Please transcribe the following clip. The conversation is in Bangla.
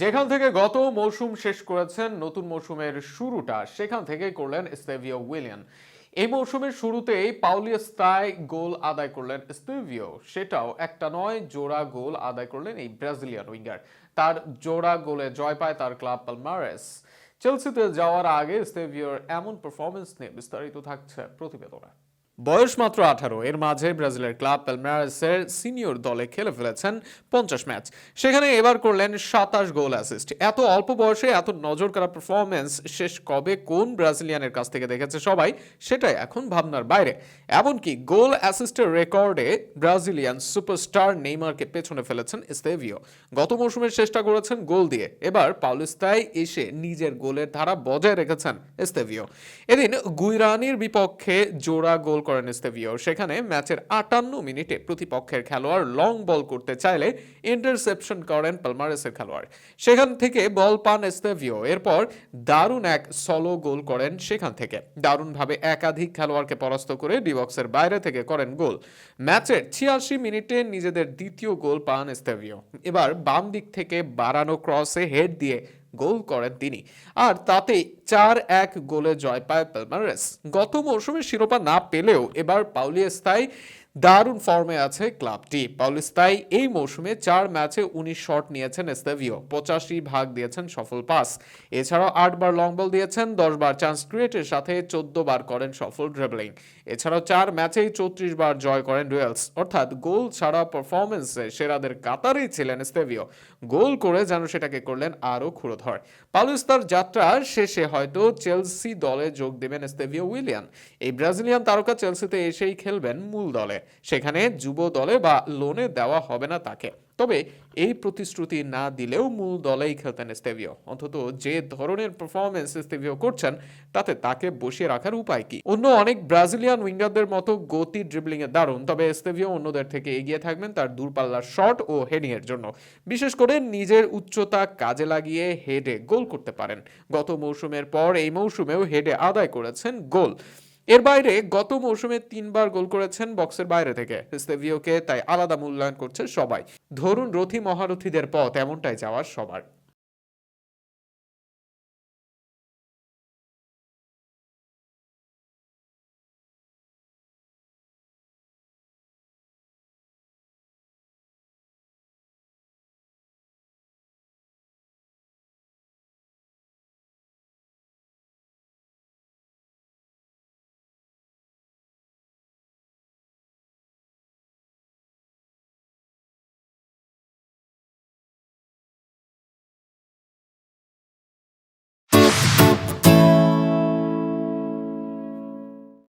যেখান থেকে গত মৌসুম শেষ করেছেন, নতুন মৌসুমের শুরুটা সেখান থেকেই করলেন স্টেভিও উইলিয়ান এই মৌসুমের শুরুতেই পাউলিয়াস তাই গোল আদায় করলেন স্টেভিও। সেটাও একটা নয়, জোড়া গোল আদায় করলেন এই ব্রাজিলিয়ান উইঙ্গার। তার জোড়া গোলে জয় পায় তার ক্লাব পালমারেস। চেলসিতে যাওয়ার আগে স্টেভিওর এমন পারফরমেন্স নিয়ে বিস্তারিত থাকছে প্রতিবেদনে। বয়স মাত্র আঠারো। এর মাঝে ব্রাজিলের ক্লাব পেলমারাসের সিনিয়র দলে খেলে ফেলেছেন পঞ্চাশ ম্যাচ। সেখানে এবার করলেন সাতাশ গোল অ্যাসিস্ট এত অল্প বয়সে এত নজর করা পারফরমেন্স শেষ কবে, কোন ব্রাজিলিয়ানের কাছ থেকে দেখেছে সবাই, সেটাই এখন ভাবনার বাইরে। এমনকি গোল অ্যাসিস্টের রেকর্ডে ব্রাজিলিয়ান সুপারস্টার নেইমারকে পেছনে ফেলেছেন স্তেভিও। গত মৌসুমের চেষ্টা করেছেন গোল দিয়ে। এবার পাউলিস্তায় এসে নিজের গোলের ধারা বজায় রেখেছেন এস্তেভিও এদিন গুইরানির বিপক্ষে জোড়া গোল করেন এস্তেভিও। সেখানে ম্যাচের আটান্ন মিনিটে প্রতিপক্ষের খেলোয়াড় লং বল করতে চাইলে ইন্টারসেপশন করেন পালমারেসের খেলোয়াড়। সেখান থেকে বল পান এস্তেভিও। এরপর দারুণ এক সলো গোল করেন সেখান থেকে। দারুণভাবে একাধিক খেলোয়াড়কে পরাস্ত করে ডিবক্সের বাইরে থেকে করেন গোল ম্যাচের ছিয়াশি মিনিটে নিজেদের দ্বিতীয় গোল পান এস্তেভিও। এবার বাম দিক থেকে বাড়ানো ক্রসে হেড দিয়ে গোল করেন তিনি। আর তাতে চার এক গোলে জয় পায় পেলমারেস। গত মৌসুমে শিরোপা না পেলেও এবার পাউলিয়েস্তাই দারুণ ফর্মে আছে ক্লাবটি। পাউলিস্তাই এই মৌসুমে চার ম্যাচে উনিশ শট নিয়েছেন এস্তেভিও। পঁচাশি ভাগ দিয়েছেন সফল পাস। এছাড়াও আটবার লং বল দিয়েছেন দশ বার চান্স ক্রিয়েটের সাথে চোদ্দ বার করেন সফল ড্রিবলিং এছাড়াও চার ম্যাচেই চৌত্রিশ বার জয় করেন ডুয়েলস অর্থাৎ গোল ছাড়া পারফরমেন্সে সেরাদের কাতারেই ছিলেন স্তেভিও গোল করে যেন সেটাকে করলেন আরও ক্ষুরোধর। পালুস্তার যাত্রার শেষে হয়তো চেলসি দলে যোগ দেবেন স্তেভিও উইলিয়ান। এই ব্রাজিলিয়ান তারকা চেলসিতে এসেই খেলবেন মূল দলে। সেখানে যুব দলে বা লোনে দেওয়া হবে না তাকে। তবে এই প্রতিশ্রুতি না দিলেও মূল দলেই খেলতেন স্তেভিও। অন্তত যে ধরনের পারফরমেন্স স্তেভিও করছেন, তাতে তাকে বসিয়ে রাখার উপায় কি? অন্য অনেক ব্রাজিলিয়ান উইঙ্গারদের মতো গতি ড্রিবলিং এ দারুণ, তবে স্তেভিও অন্যদের থেকে এগিয়ে থাকবেন তার দূরপাল্লার শট ও হেডিং এর জন্য। বিশেষ করে নিজের উচ্চতা কাজে লাগিয়ে হেডে গোল করতে পারেন। গত মৌসুমের পর এই মৌসুমেও হেডে আদায় করেছেন গোল এর বাইরে গত মৌসুমে তিনবার গোল করেছেন বক্সের বাইরে থেকে। স্তেভিওকে তাই আলাদা মূল্যায়ন করছে সবাই। ধরুন রথি মহারথীদের পথ এমনটাই যাওয়ার সবার।